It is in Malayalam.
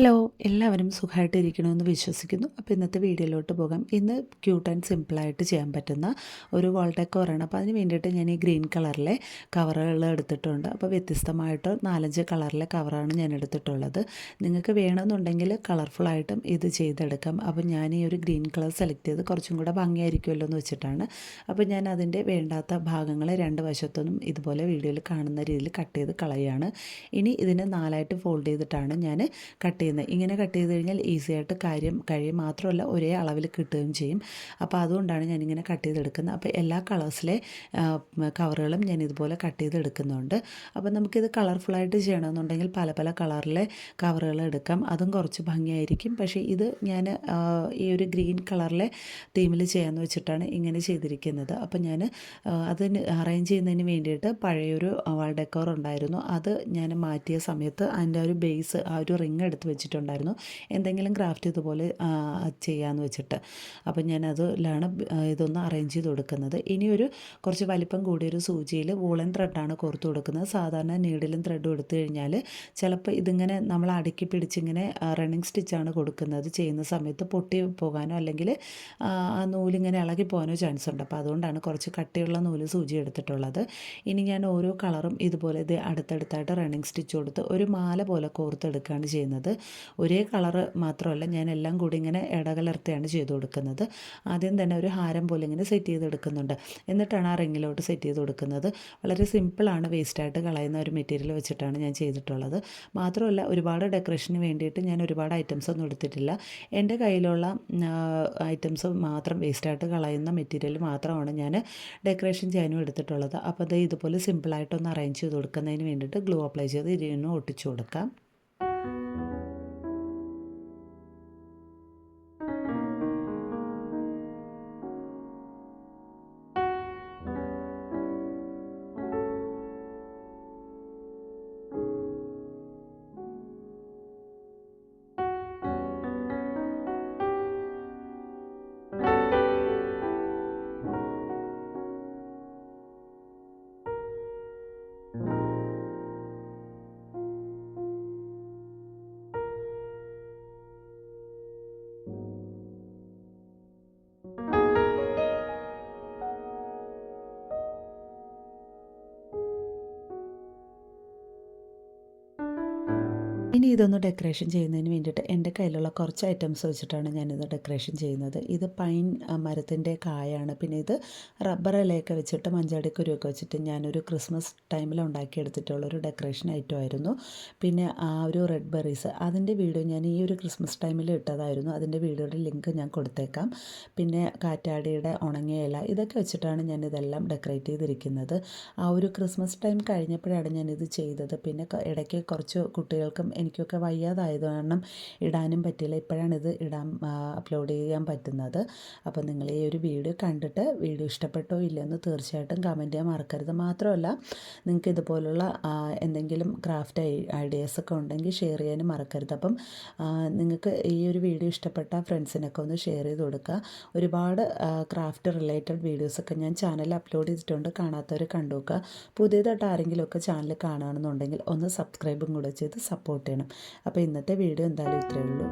ഹലോ എല്ലാവരും സുഖമായിട്ട് സുഖമായിട്ടിരിക്കണമെന്ന് വിശ്വസിക്കുന്നു. അപ്പോൾ ഇന്നത്തെ വീഡിയോയിലോട്ട് പോകാം. ഇന്ന് ക്യൂട്ട് ആൻഡ് സിമ്പിളായിട്ട് ചെയ്യാൻ പറ്റുന്ന ഒരു വാൾ ഡെക്കോറാണ് അപ്പോൾ അതിന് വേണ്ടിയിട്ട് ഞാൻ ഈ ഗ്രീൻ കളറിലെ കവറുകൾ എടുത്തിട്ടുണ്ട്. അപ്പോൾ വ്യത്യസ്തമായിട്ട് നാലഞ്ച് കളറിലെ കവറാണ് ഞാൻ എടുത്തിട്ടുള്ളത്. നിങ്ങൾക്ക് വേണമെന്നുണ്ടെങ്കിൽ കളർഫുള്ളായിട്ടും ഇത് ചെയ്തെടുക്കാം. അപ്പോൾ ഞാൻ ഈ ഒരു ഗ്രീൻ കളർ സെലക്ട് ചെയ്ത് കുറച്ചും കൂടെ ഭംഗിയായിരിക്കുമല്ലോ എന്ന് വെച്ചിട്ടാണ്. അപ്പോൾ ഞാൻ അതിന്റെ വേണ്ടാത്ത ഭാഗങ്ങളെ രണ്ട് വശത്തൊന്നും ഇതുപോലെ വീഡിയോയിൽ കാണുന്ന രീതിയിൽ കട്ട് ചെയ്ത് കളയാണ്. ഇനി ഇതിനെ നാലായിട്ട് ഫോൾഡ് ചെയ്തിട്ടാണ് ഞാൻ കട്ട് ചെയ്യുന്നത്. ഇങ്ങനെ കട്ട് ചെയ്ത് കഴിഞ്ഞാൽ ഈസി ആയിട്ട് കാര്യം കഴിയും. മാത്രമല്ല ഒരേ അളവിൽ കിട്ടുകയും ചെയ്യും. അപ്പോൾ അതുകൊണ്ടാണ് ഞാനിങ്ങനെ കട്ട് ചെയ്തെടുക്കുന്നത്. അപ്പോൾ എല്ലാ കളേഴ്സിലെ കവറുകളും ഞാൻ ഇതുപോലെ കട്ട് ചെയ്തെടുക്കുന്നുണ്ട്. അപ്പോൾ നമുക്കിത് കളർഫുള്ളായിട്ട് ചെയ്യണമെന്നുണ്ടെങ്കിൽ പല പല കളറിലെ കവറുകൾ എടുക്കാം. അതും കുറച്ച് ഭംഗിയായിരിക്കും. പക്ഷേ ഇത് ഞാൻ ഈ ഒരു ഗ്രീൻ കളറിലെ തീമിൽ ചെയ്യാമെന്ന് വെച്ചിട്ടാണ് ഇങ്ങനെ ചെയ്തിരിക്കുന്നത്. അപ്പോൾ ഞാൻ അതിന് അറേഞ്ച് ചെയ്യുന്നതിന് വേണ്ടിയിട്ട് പഴയൊരു വാൾ ഡെക്കോർ ഉണ്ടായിരുന്നു. അത് ഞാൻ മാറ്റിയ സമയത്ത് അതിന്റെ ഒരു ബേസ് ആ ഒരു റിങ് എടുത്ത് വെച്ചിട്ടുണ്ടായിരുന്നു. എന്തെങ്കിലും ക്രാഫ്റ്റ് ഇതുപോലെ ചെയ്യാമെന്ന് വെച്ചിട്ട്. അപ്പം ഞാൻ അതിലാണ് ഇതൊന്ന് അറേഞ്ച് ചെയ്ത് കൊടുക്കുന്നത്. ഇനിയൊരു കുറച്ച് വലിപ്പം കൂടിയൊരു സൂചിയിൽ വൂളൻ ത്രെഡാണ് കോർത്ത് കൊടുക്കുന്നത്. സാധാരണ നീഡിലും ത്രെഡും എടുത്തു കഴിഞ്ഞാൽ ചിലപ്പോൾ ഇതിങ്ങനെ നമ്മൾ അടുക്കി പിടിച്ചിങ്ങനെ റണ്ണിങ് സ്റ്റിച്ചാണ് കൊടുക്കുന്നത് ചെയ്യുന്ന സമയത്ത് പൊട്ടി പോകാനോ അല്ലെങ്കിൽ ആ നൂലിങ്ങനെ ഇളകി പോകാനോ ചാൻസ് ഉണ്ട്. അപ്പോൾ അതുകൊണ്ടാണ് കുറച്ച് കട്ടിയുള്ള നൂൽ സൂചി എടുത്തിട്ടുള്ളത്. ഇനി ഞാൻ ഓരോ കളറും ഇതുപോലെ ഇത് അടുത്തടുത്തായിട്ട് റണ്ണിങ് സ്റ്റിച്ച് കൊടുത്ത് ഒരു മാല പോലെ കോർത്തെടുക്കുകയാണ് ചെയ്യുന്നത്. ഒരേ കളറ് മാത്രമല്ല ഞാൻ എല്ലാം കൂടി ഇങ്ങനെ ഇടകലർത്തിയാണ് ചെയ്ത് കൊടുക്കുന്നത്. ആദ്യം തന്നെ ഒരു ഹാരം പോലെ ഇങ്ങനെ സെറ്റ് ചെയ്തെടുക്കുന്നുണ്ട് എന്നിട്ടാണ് ആ റിങ്ങിലോട്ട് സെറ്റ് ചെയ്ത് കൊടുക്കുന്നത്. വളരെ സിമ്പിളാണ് വേസ്റ്റായിട്ട് കളയുന്ന ഒരു മെറ്റീരിയൽ വെച്ചിട്ടാണ് ഞാൻ ചെയ്തിട്ടുള്ളത്. മാത്രമല്ല ഒരുപാട് ഡെക്കറേഷന് വേണ്ടിയിട്ട് ഞാൻ ഒരുപാട് ഐറ്റംസ് ഒന്നും എടുത്തിട്ടില്ല. എന്റെ കയ്യിലുള്ള ഐറ്റംസ് മാത്രം വേസ്റ്റായിട്ട് കളയുന്ന മെറ്റീരിയൽ മാത്രമാണ് ഞാൻ ഡെക്കറേഷൻ ചെയ്യാനും എടുത്തിട്ടുള്ളത്. അപ്പോൾ അത് ഇതുപോലെ സിമ്പിളായിട്ടൊന്ന് അറേഞ്ച് ചെയ്ത് കൊടുക്കുന്നതിന് വേണ്ടിയിട്ട് ഗ്ലൂ അപ്ലൈ ചെയ്ത് ഇതിനൊന്ന് ഒട്ടിച്ചു കൊടുക്കാം. ഇനി ഇതൊന്ന് ഡെക്കറേഷൻ ചെയ്യുന്നതിന് വേണ്ടിയിട്ട് എന്റെ കയ്യിലുള്ള കുറച്ച് ഐറ്റംസ് വെച്ചിട്ടാണ് ഞാനിത് ഡെക്കറേഷൻ ചെയ്യുന്നത്. ഇത് പൈൻ മരത്തിന്റെ കായാണ്. പിന്നെ ഇത് റബ്ബർ ഇലയൊക്കെ വെച്ചിട്ട് മഞ്ചാടിക്കുരുവൊക്കെ വെച്ചിട്ട് ഞാനൊരു ക്രിസ്മസ് ടൈമിൽ ഉണ്ടാക്കിയെടുത്തിട്ടുള്ളൊരു ഡെക്കറേഷൻ ഐറ്റം ആയിരുന്നു. പിന്നെ ആ ഒരു റെഡ് ബെറീസ് അതിന്റെ വീഡിയോ ഞാൻ ഈ ഒരു ക്രിസ്മസ് ടൈമിൽ ഇട്ടതായിരുന്നു. അതിന്റെ വീഡിയോയുടെ ലിങ്ക് ഞാൻ കൊടുത്തേക്കാം. പിന്നെ കാറ്റാടിയുടെ ഉണങ്ങിയ ഇല ഇതൊക്കെ വെച്ചിട്ടാണ് ഞാനിതെല്ലാം ഡെക്കറേറ്റ് ചെയ്തിരിക്കുന്നത്. ആ ഒരു ക്രിസ്മസ് ടൈം കഴിഞ്ഞപ്പോഴാണ് ഞാനിത് ചെയ്തത്. പിന്നെ ഇടയ്ക്ക് കുറച്ച് കുട്ടികൾക്കും എനിക്കൊക്കെ വയ്യാതായത് കാരണം ഇടാനും പറ്റില്ല ഇപ്പോഴാണ് ഇത് ഇടാൻ അപ്ലോഡ് ചെയ്യാൻ പറ്റുന്നത്. അപ്പോൾ നിങ്ങൾ ഈ ഒരു വീഡിയോ കണ്ടിട്ട് വീഡിയോ ഇഷ്ടപ്പെട്ടോ ഇല്ലെന്ന് തീർച്ചയായിട്ടും കമന്റ് ചെയ്യാൻ മറക്കരുത്. മാത്രമല്ല നിങ്ങൾക്ക് ഇതുപോലുള്ള എന്തെങ്കിലും ക്രാഫ്റ്റ് ഐഡിയാസൊക്കെ ഉണ്ടെങ്കിൽ ഷെയർ ചെയ്യാനും മറക്കരുത്. അപ്പം നിങ്ങൾക്ക് ഈ ഒരു വീഡിയോ ഇഷ്ടപ്പെട്ട ഫ്രണ്ട്സിനൊക്കെ ഒന്ന് ഷെയർ ചെയ്ത് കൊടുക്കുക. ഒരുപാട് ക്രാഫ്റ്റ് റിലേറ്റഡ് വീഡിയോസൊക്കെ ഞാൻ ചാനലിൽ അപ്ലോഡ് ചെയ്തിട്ടുണ്ട്. കാണാത്തവർ കണ്ടു നോക്കുക. പുതിയതായിട്ട് ആരെങ്കിലുമൊക്കെ ചാനൽ കാണുകയാണെന്നുണ്ടെങ്കിൽ ഒന്ന് സബ്സ്ക്രൈബും കൂടെ ചെയ്ത് സപ്പോർട്ട് ചെയ്യണം. അപ്പോൾ ഇന്നത്തെ വീഡിയോ എന്തായാലും ഇത്രയേ ഉള്ളൂ.